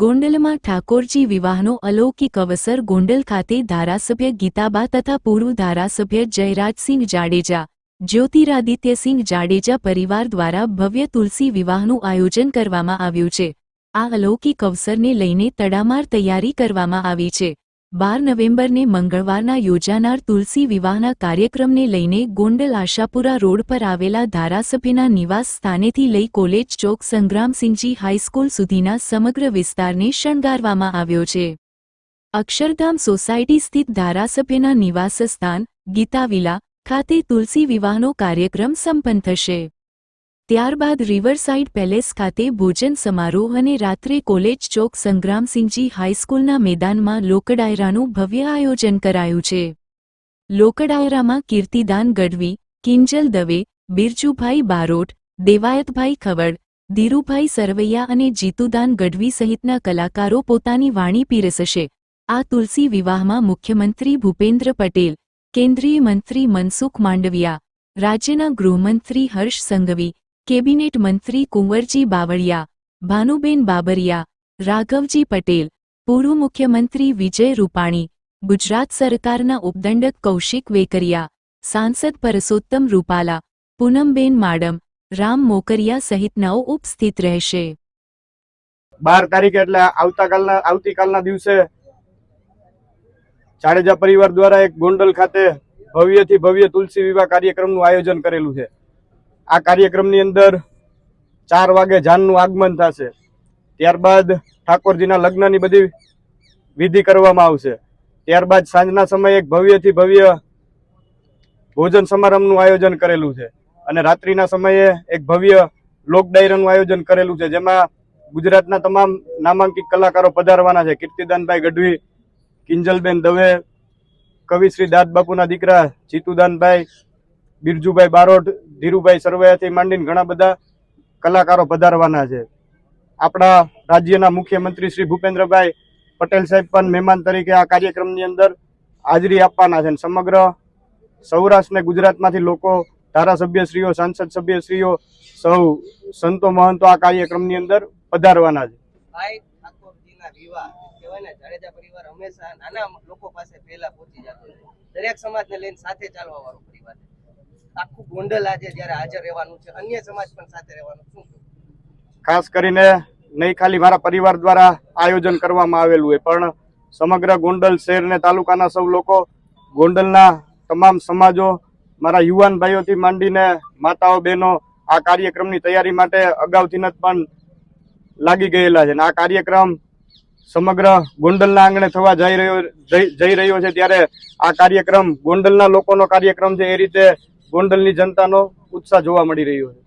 ગોંડલમાં ઠાકોરજી વિવાહનો અલૌકિક અવસર ગોંડલ ખાતે ધારાસભ્ય ગીતાબા તથા પૂર્વ ધારાસભ્ય જયરાજસિંહ જાડેજા, જ્યોતિરાદિત્યસિંહ જાડેજા પરિવાર દ્વારા ભવ્ય તુલસી વિવાહનું આયોજન કરવામાં આવ્યું છે. આ અલૌકિક અવસરને લઈને તડામાર તૈયારી કરવામાં આવી છે. બાર નવેમ્બરને મંગળવારના યોજાનાર તુલસી વિવાહના કાર્યક્રમને લઈને ગોંડલ આશાપુરા રોડ પર આવેલા ધારાસભ્યના નિવાસ સ્થાનેથી લઈ કોલેજ ચોક સંગ્રામસિંહજી હાઈસ્કૂલ સુધીના સમગ્ર વિસ્તારને શણગારવામાં આવ્યો છે. અક્ષરધામ સોસાયટી સ્થિત ધારાસભ્યના નિવાસસ્થાન ગીતાવિલા ખાતે તુલસી વિવાહનો કાર્યક્રમ સંપન્ન થશે. ત્યારબાદ રિવરસાઇડ પેલેસ ખાતે ભોજન સમારોહ અને રાત્રે કોલેજ ચોક સંગ્રામસિંહજી હાઈસ્કૂલના મેદાનમાં લોકડાયરાનું ભવ્ય આયોજન કરાયું છે. લોકડાયરામાં કીર્તિદાન ગઢવી, કિંજલ દવે, બિરજુભાઈ બારોટ, દેવાયતભાઈ ખવડ, ધીરુભાઈ સરવૈયા અને જીતુદાન ગઢવી સહિતના કલાકારો પોતાની વાણી પીરસશે. આ તુલસી વિવાહમાં મુખ્યમંત્રી ભૂપેન્દ્ર પટેલ, કેન્દ્રીય મંત્રી મનસુખ માંડવિયા, રાજ્યના ગૃહમંત્રી હર્ષ સંઘવી કેબિનેટ મંત્રી કુંવરજી બાવળિયા, ભાનુબેન બાબરિયા, રાઘવજી પટેલ, પૂર્વ મુખ્યમંત્રી વિજય રૂપાણી, ગુજરાત સરકારના ઉપદંડક કૌશિક વેકરિયા, સાંસદ પરસોત્તમ રૂપાલા, પૂનમબેન માડમ, રામ મોકરિયા સહિતનાઓ ઉપસ્થિત રહેશે. બાર તારીખ એટલે આવતીકાલના આવતીકાલના દિવસે જાડેજા પરિવાર દ્વારા એક ગોંડલ ખાતે ભવ્યથી ભવ્ય તુલસી વિવાહ કાર્યક્રમનું આયોજન કરેલું છે. આ કાર્યક્રમની અંદર ચાર વાગે જાનનું આગમન થશે. ત્યારબાદ ઠાકોરજીના લગ્નની બધી વિધિ કરવામાં આવશે. ત્યારબાદ સાંજના સમયે એક ભવ્યથી ભવ્ય ભોજન સમારંભનું આયોજન કરેલું છે. અને રાત્રિના સમયે એક ભવ્ય લોક ડાયરાનું આયોજન કરેલું છે, જેમાં ગુજરાતના તમામ નામાંકિત કલાકારો પધારવાના છે. કીર્તિદાનભાઈ ગઢવી, કિંજલબેન દવે, કવિશ્રી દાદબાપુના દીકરા જીતુદાનભાઈ બિરજુભાઈ બારોટ, ધીરુભાઈ સરવૈયાથી માંડીને ઘણા બધા કલાકારો પધારવાના છે. આપણા રાજ્યના મુખ્યમંત્રી શ્રી ભૂપેન્દ્રભાઈ પટેલ સાહેબ પણ મહેમાન તરીકે આ કાર્યક્રમની અંદર હાજરી આપવાના છે સમગ્ર સૌરાષ્ટ્ર ને ગુજરાતમાંથી લોકો, ધારાસભ્યશ્રીઓ, સાંસદ સભ્યશ્રીઓ, સૌ સંતો મહંતો આ કાર્યક્રમની અંદર પધારવાના છે. દરેક સમાજને લઈને સાથે ચાલવા વાળું આખું ગોંડલ આજે જ્યારે હાજર રહેવાનું છે, અન્ય સમાજ પણ સાથે રહેવાનું શું ખાસ કરીને નહીં ખાલી મારા પરિવાર દ્વારા આયોજન કરવામાં આવેલું હોય, પણ સમગ્ર ગોંડલ શહેર ને તાલુકાના સૌ લોકો ગોંડલના તમામ સમાજો, મારા યુવાન ભાઈઓથી માંડીને માતાઓ, બહેનો આ કાર્યક્રમની તૈયારી માટે અગાઉથી જ પણ લાગી ગયેલા છે. આ કાર્યક્રમ સમગ્ર ગોંડલના આંગણે થવા જઈ રહ્યો જઈ રહ્યો છે, ત્યારે આ કાર્યક્રમ ગોંડલના લોકોનો કાર્યક્રમ છે. એ રીતે ગોંડલની જનતાનો ઉત્સાહ જોવા મળી રહ્યો છે.